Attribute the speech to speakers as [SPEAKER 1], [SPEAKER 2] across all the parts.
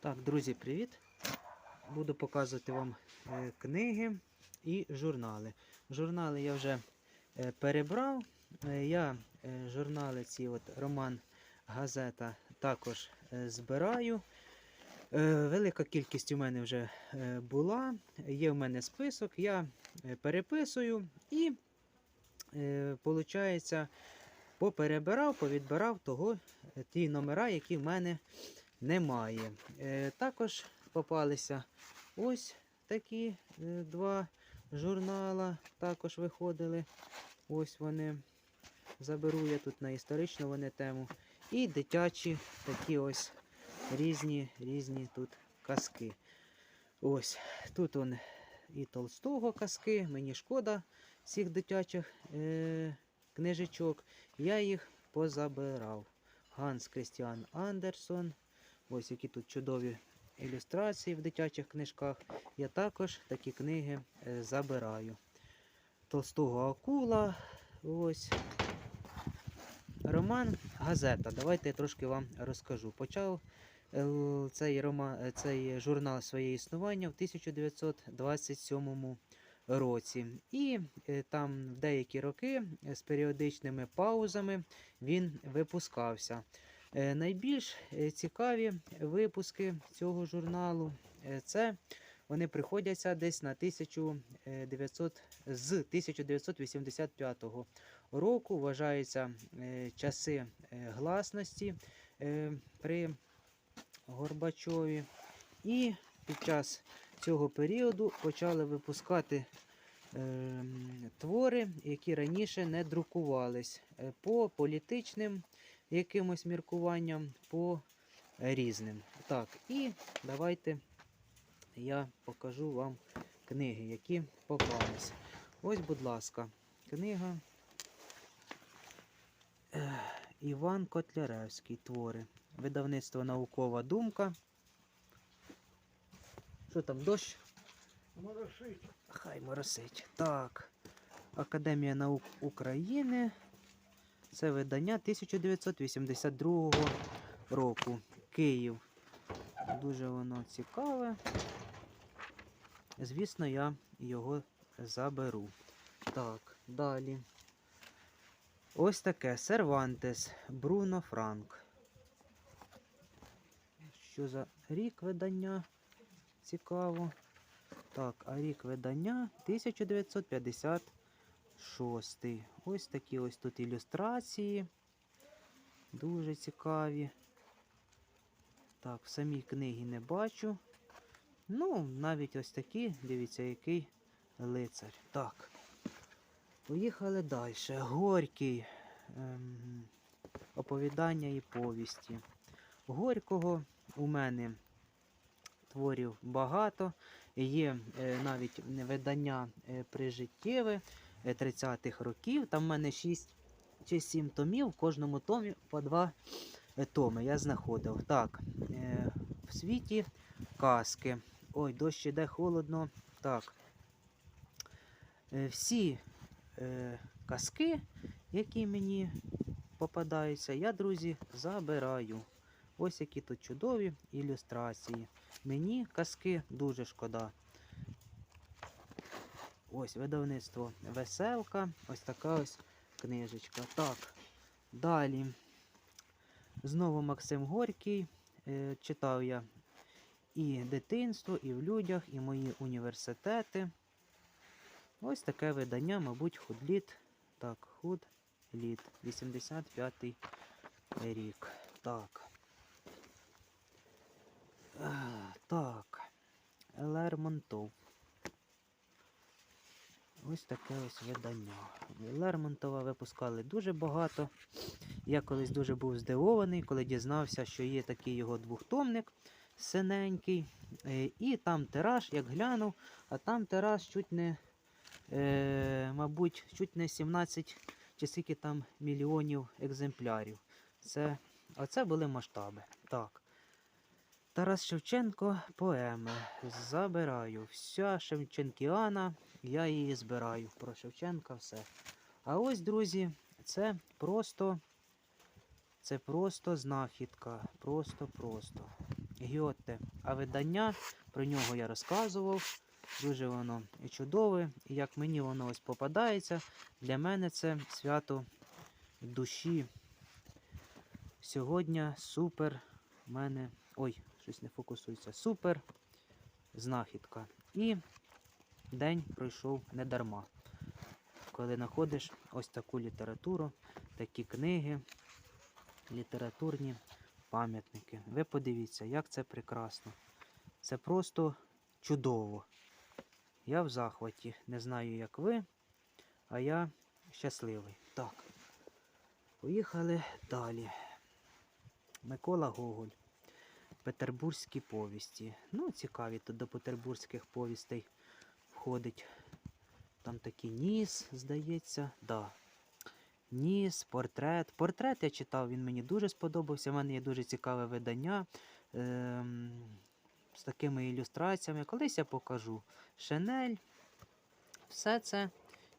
[SPEAKER 1] Так, друзі, привіт! Буду показувати вам е, книги і журнали. Журнали я вже е, перебрав. Е, я журнали ці от роман, газета також збираю. Велика кількість у мене вже була. Є в мене список, я переписую і, виходить, поперебирав, повідбирав того, ті номера, які в мене немає. Е, також попалися ось такі е, два журнала, також виходили. Ось вони. Заберу я тут на історичну вони тему. І дитячі такі ось різні різні тут казки. Ось тут он і Толстого казки. Мені шкода цих дитячих е- книжечок. Я їх позабирав. Ганс Крістіан Андерсон. Ось які тут чудові ілюстрації в дитячих книжках. Я також такі книги е, забираю. Толстого акула. Ось. Роман Газета. Давайте я трошки вам розкажу. Почав е, цей, роман, е, цей журнал своє існування в 1927 році. І там в деякі роки з періодичними паузами він випускався. Е, Найбільш е, цікаві випуски цього журналу е, це вони приходяться десь на 1900, з 1985 року. Вважаються часи гласності при Горбачові. І під час цього періоду почали випускати твори, які раніше не друкувались по політичним якимось міркуванням, по різним. Так, і давайте я покажу вам книги, які попалися. Ось, будь ласка, книга Іван Котляревський твори. Видавництво Наукова думка. Що там, дощ?
[SPEAKER 2] Морошить.
[SPEAKER 1] Хай моросить. Так. Академія наук України. Це видання 1982 року. Київ. Дуже воно цікаве. Звісно, я його заберу. Так, далі. Ось таке Сервантес Бруно Франк. Що за рік видання? Цікаво. Так, а рік видання 1956. Ось такі ось тут ілюстрації. Дуже цікаві. Так, в самій книгі не бачу. Ну, навіть ось такі, дивіться, який лицар. Так. Поїхали далі. Горький. Ем, оповідання і повісті. Горького у мене творів багато. Є е, навіть видання е, прижиттєве 30-х років. Там в мене 6 чи 7 томів, в кожному томі по 2 томи я знаходив. Так, е, в світі казки. Ой, дощ іде холодно. Так. Е, всі е, казки, які мені попадаються, я, друзі, забираю. Ось які тут чудові ілюстрації. Мені казки дуже шкода. Ось видавництво Веселка. Ось така ось книжечка. Так. Далі. Знову Максим Горький. Е, читав я і дитинство, і в людях, і мої університети. Ось таке видання, мабуть, худліт. Так, худліт. 85-й рік. Так. Е, Так. Лермонтов. Ось таке ось видання. Лермонтова випускали дуже багато. Я колись дуже був здивований, коли дізнався, що є такий його двохтомник синенький. Е, І там тираж, як глянув, а там тираж чуть не, е, мабуть, чуть не 17 чи скільки там мільйонів екземплярів. Це, оце були масштаби. Так. Тарас Шевченко поеми. Забираю. Вся Шевченкіана, я її збираю. Про Шевченка все. А ось, друзі, це просто. Це просто знахідка. Просто-просто. Гіотте. А видання про нього я розказував. Дуже воно чудове. І як мені воно ось попадається, для мене це свято душі. Сьогодні супер в мене. Ой, щось не фокусується. Супер знахідка. І день пройшов не дарма. Коли знаходиш ось таку літературу, такі книги, літературні пам'ятники. Ви подивіться, як це прекрасно. Це просто чудово. Я в захваті. Не знаю, як ви, а я щасливий. Так. Поїхали далі. Микола Гоголь. Петербурзькі повісті. Ну, цікаві тут до петербурзьких повістей входить. Там такий ніс, здається. Да. Ніс, портрет. Портрет я читав, він мені дуже сподобався. У мене є дуже цікаве видання ем, з такими ілюстраціями. Колись я покажу. Шенель. Все це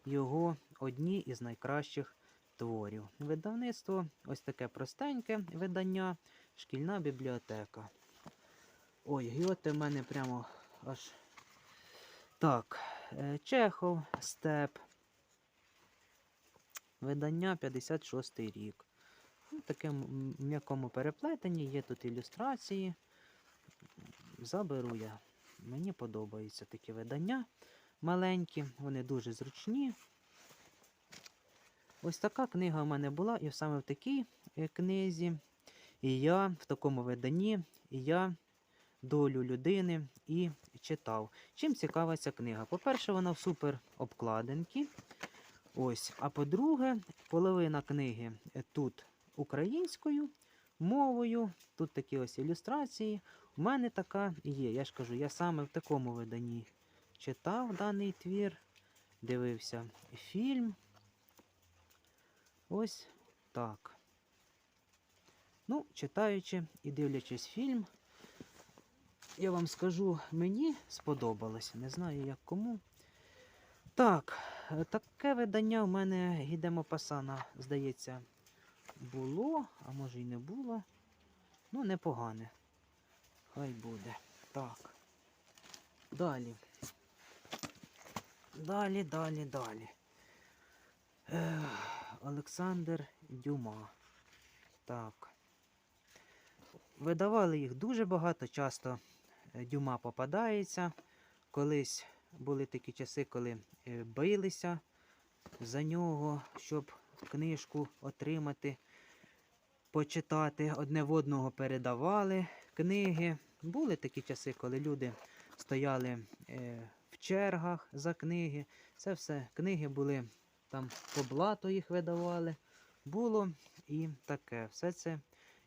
[SPEAKER 1] його одні із найкращих творів. Видавництво ось таке простеньке видання, шкільна бібліотека. Ой, Гьоте в мене прямо аж. Так, е, Чехов, Степ. Видання 56 рік. Ну, таке м- м'якому переплетенні, є тут ілюстрації. Заберу я. Мені подобаються такі видання маленькі, вони дуже зручні. Ось така книга в мене була, і саме в такій е, книзі. І я в такому виданні, і я долю людини і читав. Чим цікава ця книга? По-перше, вона в супер обкладинці. Ось. А по-друге, половина книги тут українською мовою. Тут такі ось ілюстрації. У мене така є. Я ж кажу, я саме в такому виданні читав даний твір, дивився фільм. Ось так. Ну, читаючи і дивлячись фільм, я вам скажу, мені сподобалось. Не знаю як кому. Так, е, таке видання у мене Гідемо Пасана, здається, було, а може й не було. Ну, непогане. Хай буде. Так. Далі. Далі, далі, далі. Ех, Олександр Дюма. Так. Видавали їх дуже багато, часто е, Дюма попадається. Колись були такі часи, коли е, билися за нього, щоб книжку отримати, почитати. Одне в одного передавали книги. Були такі часи, коли люди стояли е, в чергах за книги. Це все книги були там по блату їх видавали. Було і таке. Все це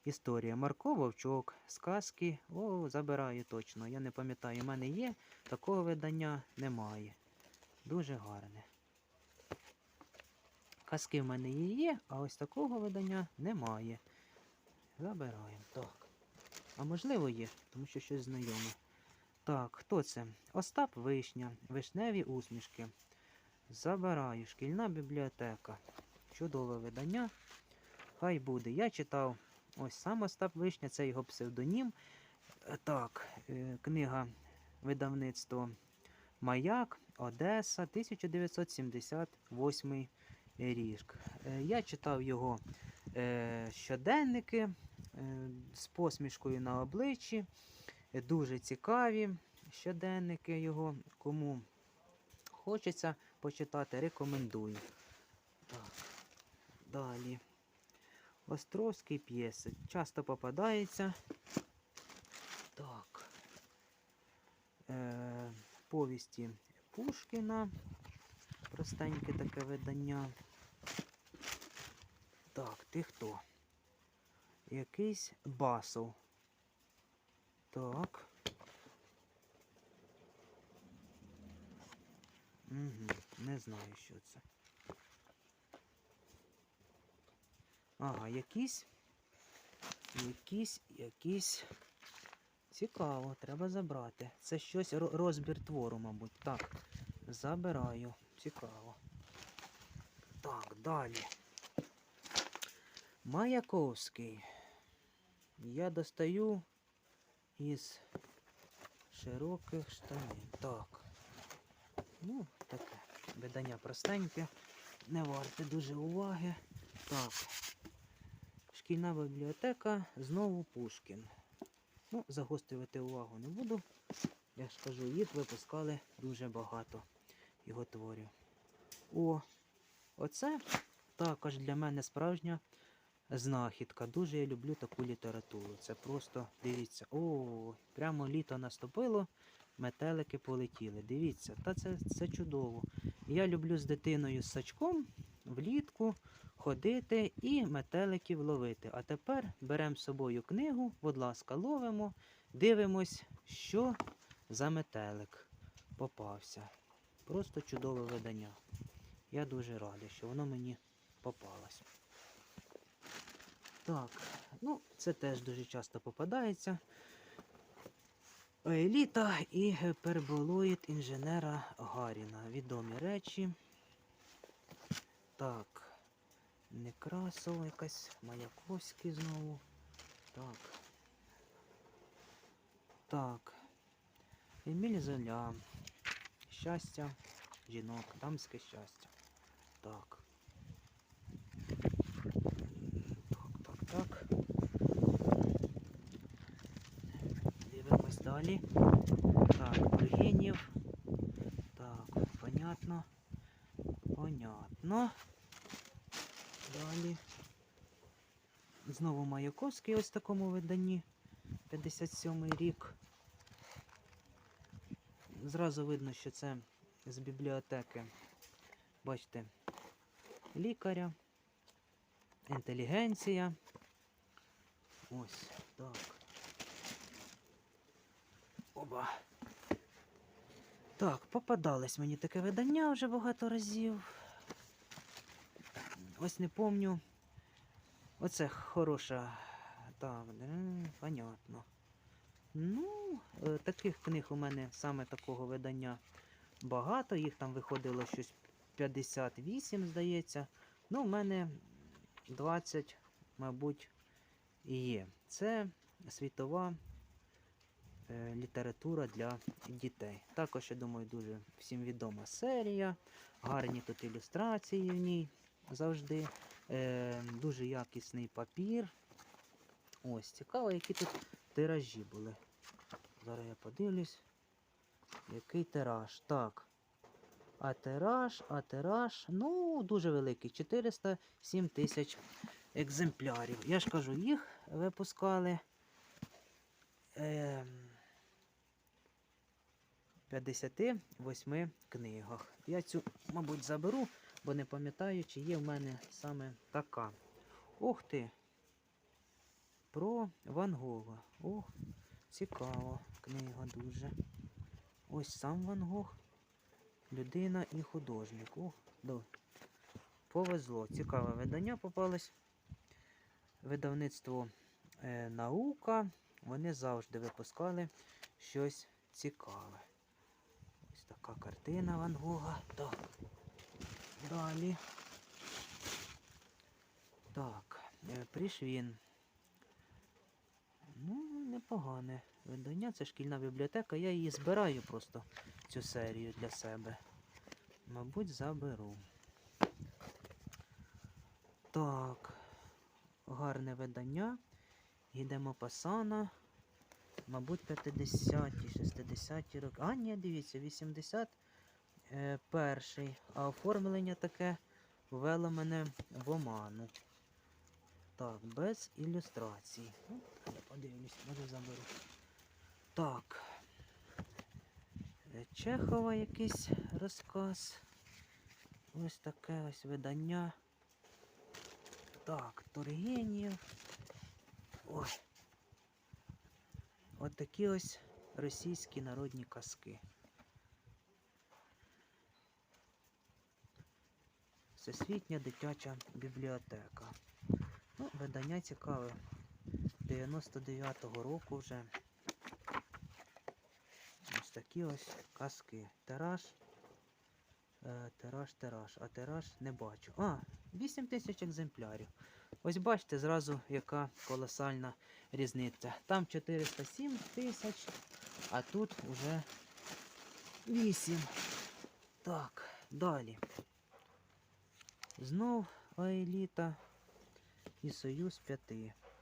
[SPEAKER 1] історія. Марко Вовчок, сказки. О, забираю точно. Я не пам'ятаю, у мене є, такого видання немає. Дуже гарне. Казки в мене є, а ось такого видання немає. Забираємо. Так. А можливо є, тому що щось знайоме. Так, хто це? Остап Вишня, вишневі усмішки. Забираю. Шкільна бібліотека. Чудове видання. Хай буде. Я читав ось сам Остап Вишня, це його псевдонім. Е, Так, е, книга видавництво Маяк, Одеса, 1978 рік. Е, Я читав його щоденники з посмішкою на обличчі. Дуже цікаві щоденники його. Кому хочеться почитати, рекомендую. Так, далі. Островський п'єси. Часто попадається. Так. Е, повісті Пушкіна. Простеньке таке видання. Так, ти хто? Якийсь басов. Так. Угу, не знаю, що це. Ага, якісь. Якісь, якісь. Цікаво, треба забрати. Це щось розбір твору, мабуть. Так, забираю. Цікаво. Так, далі. Маяковський. Я достаю із широких штанин. Так. Ну, таке. Видання простеньке. Не варте дуже уваги. Так. Шкільна бібліотека, знову Пушкін. Ну, загострювати увагу не буду. Я ж кажу, їх випускали дуже багато його творів. О, оце також для мене справжня знахідка. Дуже я люблю таку літературу. Це просто дивіться. О, прямо літо наступило, метелики полетіли. Дивіться, та це, це чудово. Я люблю з дитиною з сачком влітку ходити і метеликів ловити. А тепер беремо з собою книгу, будь ласка, ловимо, дивимось, що за метелик попався. Просто чудове видання. Я дуже радий, що воно мені попалось. Так, ну це теж дуже часто попадається. Еліта і перболоїд інженера Гаріна. Відомі речі. Так. Некрасова якась Маяковський знову. Так. Так. Еміль Золя. Щастя жінок, дамське щастя. Так. Так, так, так. Дивимось далі. Так, Тургенів. Так, понятно. Понятно. Далі. Знову Маяковський ось в такому виданні. 57-й рік. Зразу видно, що це з бібліотеки. Бачите, лікаря, інтелігенція. Ось так. Оба. Так, попадалось мені таке видання вже багато разів. Ось не помню. Оце хороша. Так, понятно. Ну, е, таких книг у мене саме такого видання багато. Їх там виходило щось 58, здається. Ну, у мене 20, мабуть, і є. Це світова е, література для дітей. Також, я думаю, дуже всім відома серія. Гарні тут ілюстрації в ній завжди. Е, дуже якісний папір. Ось, цікаво, які тут тиражі були. Зараз я подивлюсь. Який тираж? Так. А тираж, а тираж, ну, дуже великий. 407 тисяч екземплярів. Я ж кажу, їх випускали. Е, 58 книгах. Я цю, мабуть, заберу, бо не пам'ятаю, чи є в мене саме така. Ух ти! Про Ван Гога. Ох, цікава книга дуже. Ось сам Ван Гог. Людина і художник. Ох, да. Повезло. Цікаве видання попалось. Видавництво е, наука. Вони завжди випускали щось цікаве. Ось така картина Ван Гога. Так. Далі. Так, е, Пришвін. Ну, непогане видання. Це шкільна бібліотека. Я її збираю просто цю серію для себе. Мабуть, заберу. Так. Гарне видання. Йдемо Пасана. Мабуть, 50-ті, 60-ті роки. А, ні, дивіться, 80 е, перший. А оформлення таке ввело мене в оману. Так, без ілюстрацій. Ну, я подивлюсь, може заберу. Так. Е, Чехова якийсь розказ. Ось таке ось видання. Так, Тургенєв. Ой. Такі ось російські народні казки. Всесвітня дитяча бібліотека. Ну, видання цікаве. 99-го року вже. Ось такі ось казки. Тираж. Е, тираж, тираж. А тираж не бачу. А, 8 тисяч екземплярів. Ось бачите зразу, яка колосальна різниця. Там 407 тисяч, а тут вже 8. Так, далі. Знов Аеліта і Союз 5.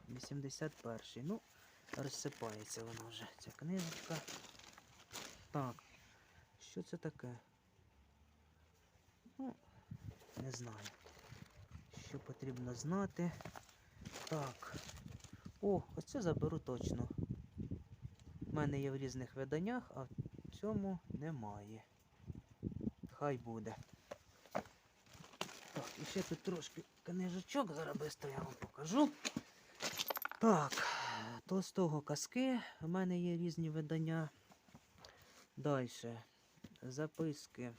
[SPEAKER 1] 81. Ну, розсипається вона вже, ця книжечка. Так, що це таке? Ну, не знаю. Що потрібно знати. Так. О, оце заберу точно. У мене є в різних виданнях, а в цьому немає. Хай буде. І ще тут трошки книжечок, зараз швидко я вам покажу. Так, Толстого казки. У мене є різні видання. Далі. Записки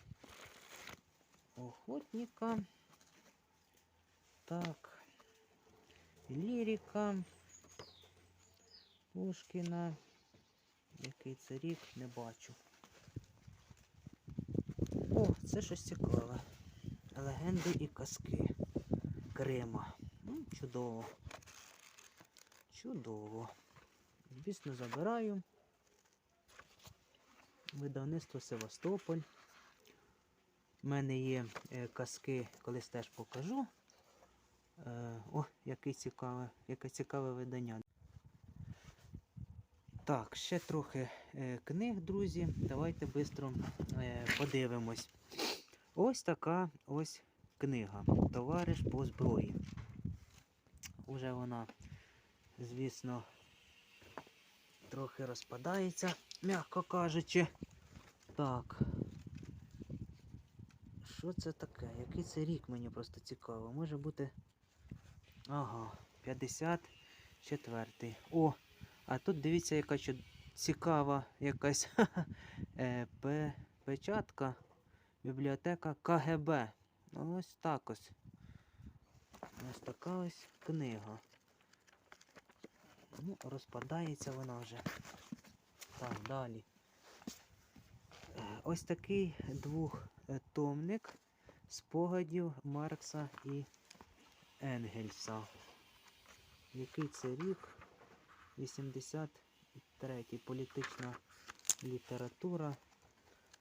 [SPEAKER 1] охотника. Так. Лірика. Пушкіна. Який це рік, не бачу. О, це щось цікаве. Легенди і казки Крима. Ну, чудово. Чудово. Звісно, забираю. Видавництво Севастополь. У мене є е, казки, колись теж покажу. Е, о, яке цікаве, яке цікаве видання. Так, ще трохи е, книг, друзі. Давайте швидко подивимось. Ось така ось книга. Товариш по зброї. Уже вона, звісно, трохи розпадається, м'яко кажучи. Так. Що це таке? Який це рік мені просто цікаво. Може бути. Ага, 54-й. О, а тут дивіться, яка цікава якась е, печатка. Бібліотека КГБ. Ну, Ось так ось. Ось така ось книга. Ну, розпадається вона вже. Так, далі. Е, Ось такий двохтомник спогадів Маркса і Енгельса. Який це рік? 83-й політична література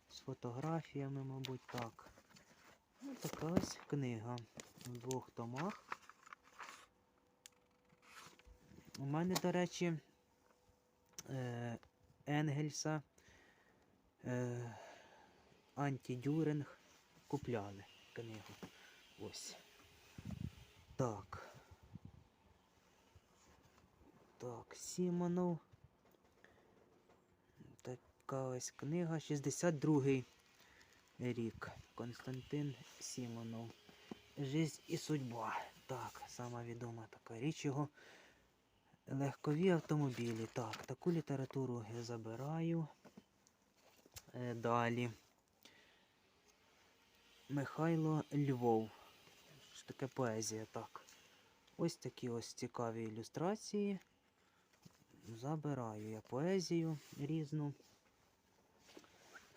[SPEAKER 1] з фотографіями, мабуть, так. Ну, така ось книга в двох томах. У мене, до речі, е, Енгельса е, Антидюринг купляли книгу. Ось. Так. Так, Сімонов. Така ось книга. 62-й рік. Константин Сімонов. Жизнь і судьба. Так, сама відома така річ його. Легкові автомобілі. Так, таку літературу я забираю. Е, далі. Михайло Львов. Що таке поезія, так. Ось такі ось цікаві ілюстрації. Забираю я поезію різну.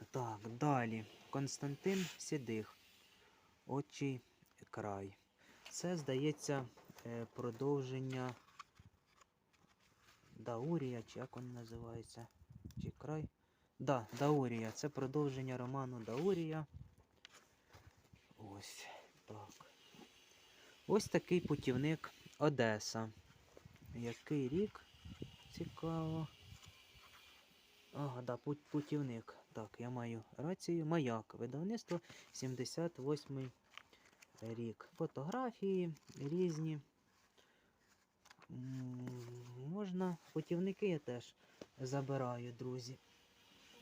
[SPEAKER 1] Так, далі. Константин Сідих. Отчий край. Це, здається, е, продовження Даурія, чи як він називається? Чи край? Да, Даурія. Це продовження роману Даурія. Ось так. Ось такий путівник Одеса. Який рік? Цікаво. Ага, да, путівник. Так, я маю рацію. Маяк. Видавництво 78 рік. Фотографії різні. Можна. Путівники я теж забираю, друзі.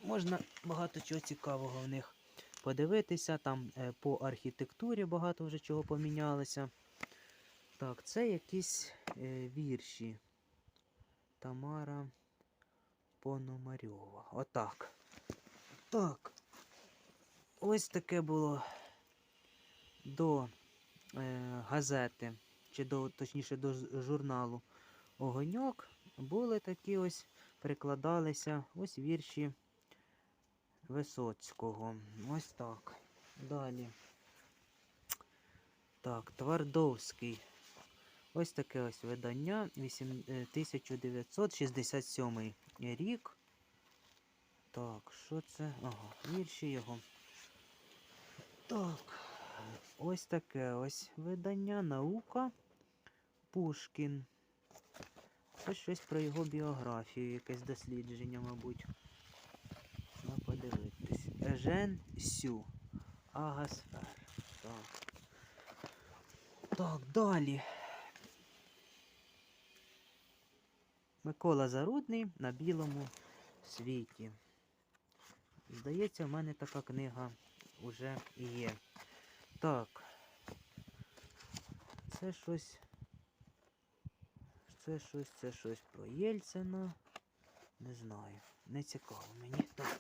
[SPEAKER 1] Можна багато чого цікавого в них подивитися. Там е, по архітектурі багато вже чого помінялося. Так, це якісь е, вірші. Тамара Пономарьова. Отак. Так. Ось таке було до е, газети, чи до, точніше до журналу Огоньок. Були такі ось, прикладалися ось вірші Висоцького. Ось так. Далі. Так, Твардовський. Ось таке ось видання. вісім- е, 1967 рік. Так, що це? Ага, вірші його. Так. Ось таке ось видання. Наука. Пушкін. Це щось про його біографію, якесь дослідження, мабуть. Ну, подивитись. Ежен Сю. Агасфер. Так. Так, далі. Микола Зарудний на білому світі. Здається, в мене така книга вже є. Так. Це щось. Це щось, це щось про Єльцина. Не знаю. Не цікаво мені. Так.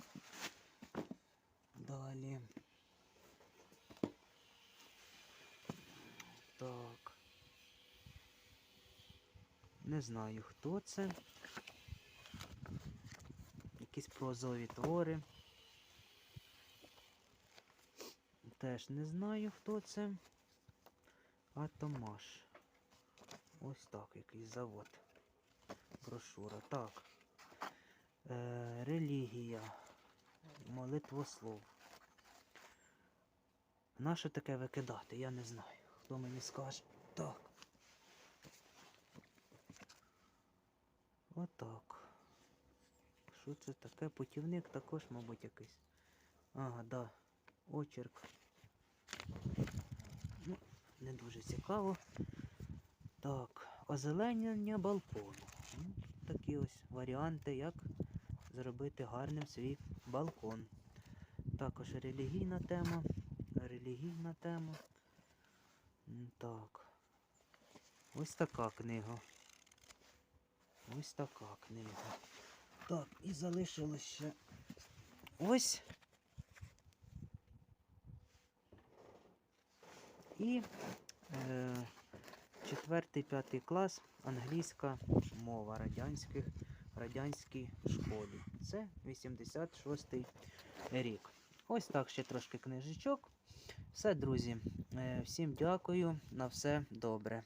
[SPEAKER 1] Далі. Так. Не знаю, хто це. Якісь прозові твори. Теж не знаю, хто це. А Томаш. Ось так, якийсь завод. Брошура. Так. Е, релігія. Молитвослов. Нащо таке викидати? Я не знаю. Хто мені скаже? Так. Отак. Що це таке? Путівник також, мабуть, якийсь. Ага, да. Очерк. Не дуже цікаво. Так, озеленення балкону. Ну, такі ось варіанти, як зробити гарним свій балкон. Також релігійна тема. Релігійна тема. Так. Ось така книга. Ось така книга. Так, і залишилось ще ось. І е, четвертий, п'ятий клас англійська мова радянських, радянській школі. Це 86-й рік. Ось так ще трошки книжечок. Все, друзі. Е, всім дякую. На все добре.